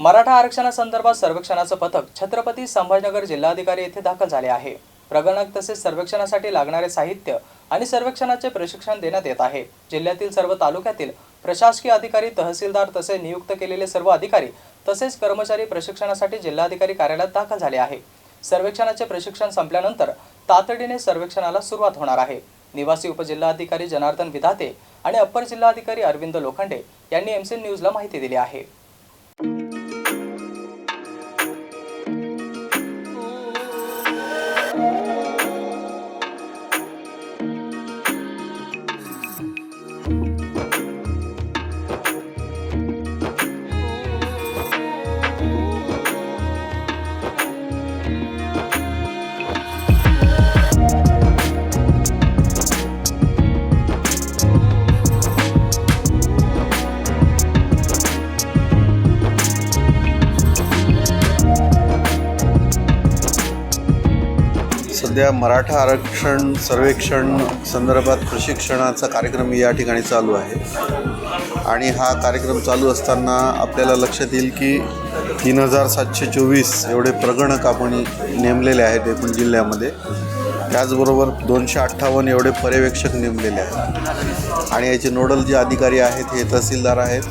मराठा आरक्षणासंदर्भात सर्वेक्षणाचं पथक छत्रपती संभाजीनगर जिल्हाधिकारी येथे दाखल झाले आहे. प्रगणक तसेच सर्वेक्षणासाठी लागणारे साहित्य आणि सर्वेक्षणाचे प्रशिक्षण देण्यात येत आहे. जिल्ह्यातील सर्व तालुक्यातील प्रशासकीय अधिकारी तहसीलदार तसे नियुक्त केलेले सर्व अधिकारी तसेच कर्मचारी प्रशिक्षणासाठी जिल्हाधिकारी कार्यालयात दाखल झाले आहे. सर्वेक्षणाचे प्रशिक्षण संपल्यानंतर तातडीने सर्वेक्षणाला सुरुवात होणार आहे. निवासी उपजिल्हाधिकारी जनार्दन विधाते आणि अप्पर जिल्हाधिकारी अरविंद लोखंडे यांनी एमसीएन न्यूजला माहिती दिली आहे. सध्या मराठा आरक्षण सर्वेक्षण संदर्भात प्रशिक्षणाचा कार्यक्रम या ठिकाणी चालू आहे. आणि हा कार्यक्रम चालू असताना आपल्याला लक्षात येईल की तीन हजार सातशे चोवीस एवढे प्रगणक आपण नेमलेले आहेत एकूण जिल्ह्यामध्ये. त्याचबरोबर दोनशे अठ्ठावन्न एवढे पर्यवेक्षक नेमलेले आहेत. आणि याचे नोडल जे अधिकारी आहेत हे तहसीलदार आहेत.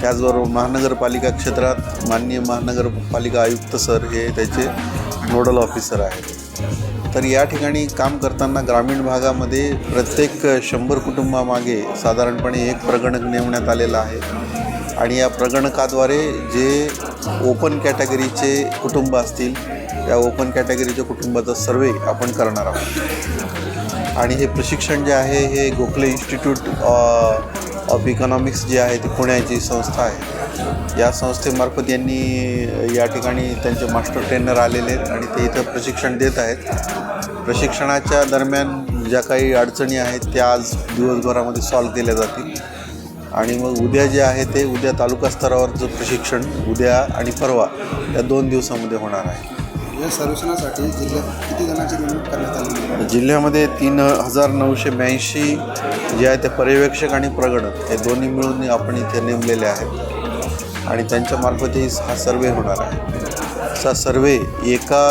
त्याचबरोबर महानगरपालिका क्षेत्रात माननीय महानगरपालिका आयुक्त सर हे त्याचे नोडल ऑफिसर आहेत. तर या ठिकाणी काम करताना ग्रामीण भागामध्ये प्रत्येक शंभर कुटुंबामागे साधारणपणे एक प्रगणक नेमण्यात आलेला आहे. आणि या प्रगणकाद्वारे जे ओपन कॅटेगरीचे कुटुंब असतील या ओपन कॅटेगरीच्या कुटुंबाचा सर्वे आपण करणार आहोत. आणि हे प्रशिक्षण जे आहे हे गोखले इन्स्टिट्यूट ऑफ इकॉनॉमिक्स जी आहे ती पुण्याची संस्था आहे. या संस्थेमार्फत यांनी या ठिकाणी त्यांचे मास्टर ट्रेनर आलेले आहेत आणि ते इथं प्रशिक्षण देत आहेत. प्रशिक्षणाच्या दरम्यान ज्या काही अडचणी आहेत त्या आज दिवसभरामध्ये सॉल्व केल्या जातील. आणि मग उद्या जे आहे ते उद्या तालुका स्तरावरचं प्रशिक्षण उद्या आणि परवा या दोन दिवसामध्ये होणार आहे. या सर्वेक्षणासाठी जिल्ह्यात किती जणांची नेमणूक करण्यात आली? जिल्ह्यामध्ये तीन हजार नऊशे ब्याऐंशी जे आहे ते पर्यवेक्षक आणि प्रगणक हे दोन्ही मिळून आपण इथे नेमलेले आहेत. आणि त्यांच्यामार्फतही हा सर्वे होणार आहे. असा सर्वे एका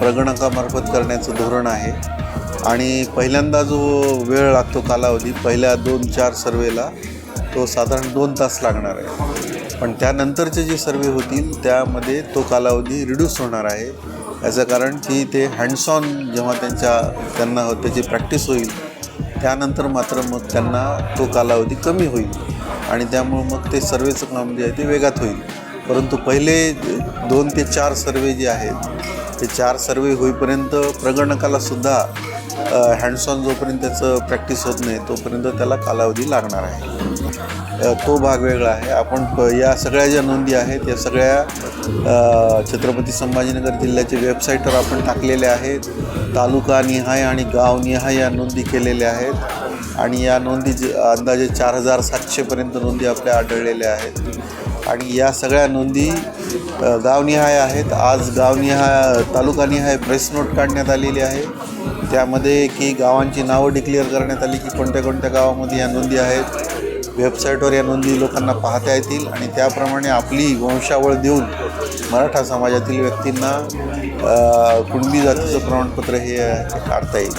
प्रगणकामार्फत करण्याचं धोरण आहे. आणि पहिल्यांदा जो वेळ लागतो कालावधी पहिल्या दोन चार सर्वेला तो साधारण दोन तास लागणार आहे. पण त्यानंतरचे जे सर्वे होतील त्यामध्ये तो कालावधी रिड्यूस होणार आहे. याचं कारण की ते हँडसॉन जेव्हा त्यांच्या त्यांना त्याची प्रॅक्टिस होईल त्यानंतर मात्र मग त्यांना तो कालावधी कमी होईल. आणि त्यामुळं मग ते सर्वेचं काम जे आहे ते वेगात होईल. परंतु पहिले दोन ते चार सर्वे जे आहेत ते चार सर्वे होईपर्यंत प्रगणकालासुद्धा हँड्स ऑन जोपर्यंत त्याचं प्रॅक्टिस होत नाही तोपर्यंत त्याला कालावधी लागणार आहे. तो भाग वेगळा आहे. आपण प या सगळ्या ज्या नोंदी आहेत या सगळ्या छत्रपती संभाजीनगर जिल्ह्याच्या वेबसाईटवर आपण टाकलेल्या आहेत. तालुका निहाय आणि गाव निहाय या नोंदी केलेल्या आहेत. आणि या नोंदी अंदाजे चार हजार सातशेपर्यंत नोंदी आपल्या आढळलेल्या आहेत. आणि या सगळ्या नोंदी गावनिहाय आहेत. आज गावनिहाय तालुकानिहाय प्रेस नोट काढण्यात आलेली आहे. त्यामध्ये की गावांची नावं डिक्लेअर करण्यात आली की कोणत्या कोणत्या गावामध्ये या नोंदी आहेत. वेबसाईटवर या नोंदी लोकांना पाहता येतील आणि त्याप्रमाणे आपली वंशावळ देऊन मराठा समाजातील व्यक्तींना कुणबी जातीचं प्रमाणपत्र हे काढता येईल.